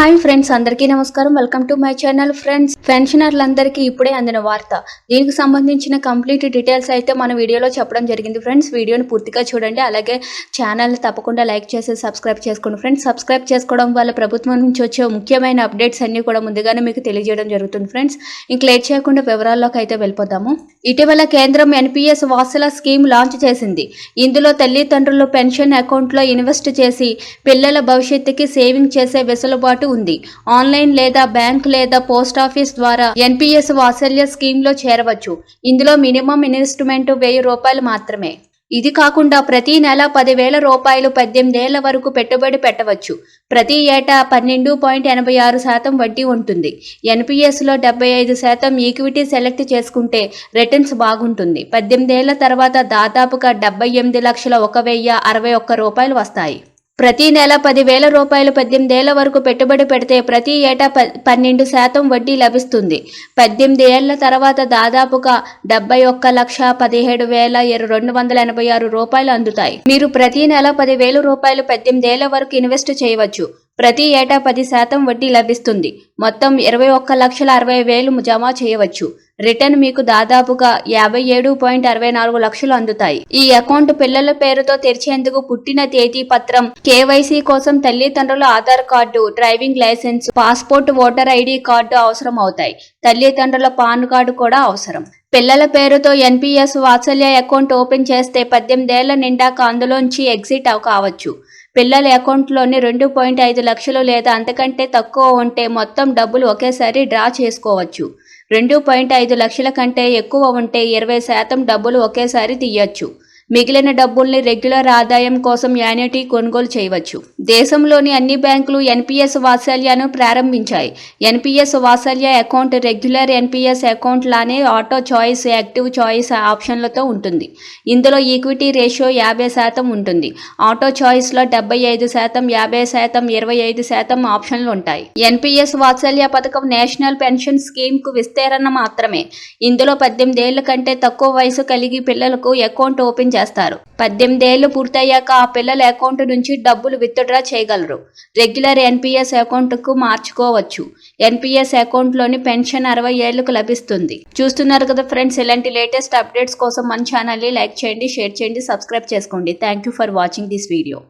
Hi friends అందరికీ నమస్కారం. Welcome to my channel friends. పెన్షనర్లందరికీ ఇప్పుడే అందిన వార్త. దీనికి సంబంధించిన కంప్లీట్ డీటెయిల్స్ అయితే మన వీడియోలో చెప్పడం జరిగింది ఫ్రెండ్స్. వీడియోని పూర్తిగా చూడండి. అలాగే ఛానల్ తప్పకుండా లైక్ చేసి సబ్స్క్రైబ్ చేసుకోండి ఫ్రెండ్స్. సబ్స్క్రైబ్ చేసుకోవడం వల్ల ప్రభుత్వం నుంచి వచ్చే ముఖ్యమైన అప్డేట్స్ అన్నీ కూడా ముందుగానే మీకు తెలియజేయడం జరుగుతుంది ఫ్రెండ్స్. ఇంక లేట్ చేయకుండా వివరాల్లోకి అయితే వెళ్ళిపోదాము. ఇటీవల కేంద్రం ఎన్పిఎస్ వాసుల స్కీమ్ లాంచ్ చేసింది. ఇందులో తల్లిదండ్రులు పెన్షన్ అకౌంట్లో ఇన్వెస్ట్ చేసి పిల్లల భవిష్యత్తుకి సేవింగ్ చేసే వెసులుబాటు ఉంది. ఆన్లైన్ లేదా బ్యాంక్ లేదా పోస్ట్ ఆఫీస్ ద్వారా ఎన్పిఎస్ వాత్సల్య స్కీమ్లో చేరవచ్చు. ఇందులో మినిమం ఇన్వెస్ట్మెంట్ వెయ్యి రూపాయలు మాత్రమే. ఇది కాకుండా ప్రతి నెల పదివేల రూపాయలు పద్దెనిమిదేళ్ళ వరకు పెట్టుబడి పెట్టవచ్చు. ప్రతి ఏటా పన్నెండు పాయింట్ ఎనభై ఆరు శాతం వడ్డీ ఉంటుంది. ఎన్పిఎస్లో డెబ్బై ఐదు శాతం ఈక్విటీ సెలెక్ట్ చేసుకుంటే రిటర్న్స్ బాగుంటుంది. పద్దెనిమిదేళ్ళ తర్వాత దాదాపుగా డెబ్బై ఎనిమిది లక్షల ఒక వెయ్యి అరవై ఒక్క రూపాయలు వస్తాయి. ప్రతి నెల పదివేల రూపాయలు పద్దెనిమిదేళ్ళ వరకు పెట్టుబడి పెడితే ప్రతి ఏటా ప పన్నెండు శాతం వడ్డీ లభిస్తుంది. పద్దెనిమిది ఏళ్ళ తర్వాత దాదాపుగా డెబ్బై ఒక్క లక్ష పదిహేడు వేల రెండు వందల ఎనభై ఆరు రూపాయలు అందుతాయి. మీరు ప్రతి నెల పదివేల రూపాయలు పద్దెనిమిదేళ్ళ వరకు ఇన్వెస్ట్ చేయవచ్చు. ప్రతి ఏటా పది శాతం వడ్డీ లభిస్తుంది. మొత్తం ఇరవై ఒక్క లక్షల అరవై వేలు జమ చేయవచ్చు. రిటర్న్ మీకు దాదాపుగా యాభై ఏడు పాయింట్ అరవై నాలుగు లక్షలు అందుతాయి. ఈ అకౌంట్ పిల్లల పేరుతో తెరిచేందుకు పుట్టిన తేదీ పత్రం కేవైసీ కోసం తల్లిదండ్రుల Aadhaar card driving licence passport voter ID card అవసరం అవుతాయి తల్లిదండ్రుల పాన్ కార్డు కూడా అవసరం. పిల్లల పేరుతో ఎన్పిఎస్ వాత్సల్య అకౌంట్ ఓపెన్ చేస్తే పద్దెనిమిదేళ్ళ నిండాక అందులోంచి ఎగ్జిట్ కావచ్చు. పిల్లల అకౌంట్లోని రెండు పాయింట్ ఐదు లక్షలు లేదా అంతకంటే తక్కువ ఉంటే మొత్తం డబ్బులు ఒకేసారి డ్రా చేసుకోవచ్చు. రెండు పాయింట్ ఐదు లక్షల కంటే ఎక్కువ ఉంటే ఇరవై శాతం డబ్బులు ఒకేసారి తీయచ్చు. మిగిలిన డబ్బుల్ని రెగ్యులర్ ఆదాయం కోసం యాన్యుటీ కొనుగోలు చేయవచ్చు. దేశంలోని అన్ని బ్యాంకులు ఎన్పిఎస్ వాత్సల్యను ప్రారంభించాయి. NPS Vatsalya account regular NPS account లానే ఆటో చాయిస్ యాక్టివ్ చాయిస్ ఆప్షన్లతో ఉంటుంది. ఇందులో ఈక్విటీ రేషియో యాభై శాతం ఉంటుంది. ఆటో చాయిస్లో డెబ్బై ఐదు శాతం యాభై శాతం ఇరవై ఐదు శాతం ఆప్షన్లు ఉంటాయి. ఎన్పిఎస్ వాత్సల్య పథకం నేషనల్ పెన్షన్ స్కీమ్కు విస్తరణ మాత్రమే. ఇందులో పద్దెనిమిదేళ్ళ కంటే తక్కువ వయసు కలిగి పిల్లలకు అకౌంట్ ఓపెన్ చేస్తారు. పద్దెనిమిదేళ్ళు పూర్తయ్యాక ఆ పిల్లల అకౌంట్ నుంచి డబ్బులు విత్డ్రా చేయగలరు. రెగ్యులర్ ఎన్పిఎస్ అకౌంట్కు మార్చుకోవచ్చు. ఎన్పిఎస్ అకౌంట్లోని పెన్షన్ అరవై ఏళ్ళకు లభిస్తుంది. చూస్తున్నారు కదా ఫ్రెండ్స్ ఇలాంటి లేటెస్ట్ అప్డేట్స్ కోసం మన ఛానల్ని లైక్ చేయండి షేర్ చేయండి సబ్స్క్రైబ్ చేసుకోండి. Thank you for watching this video.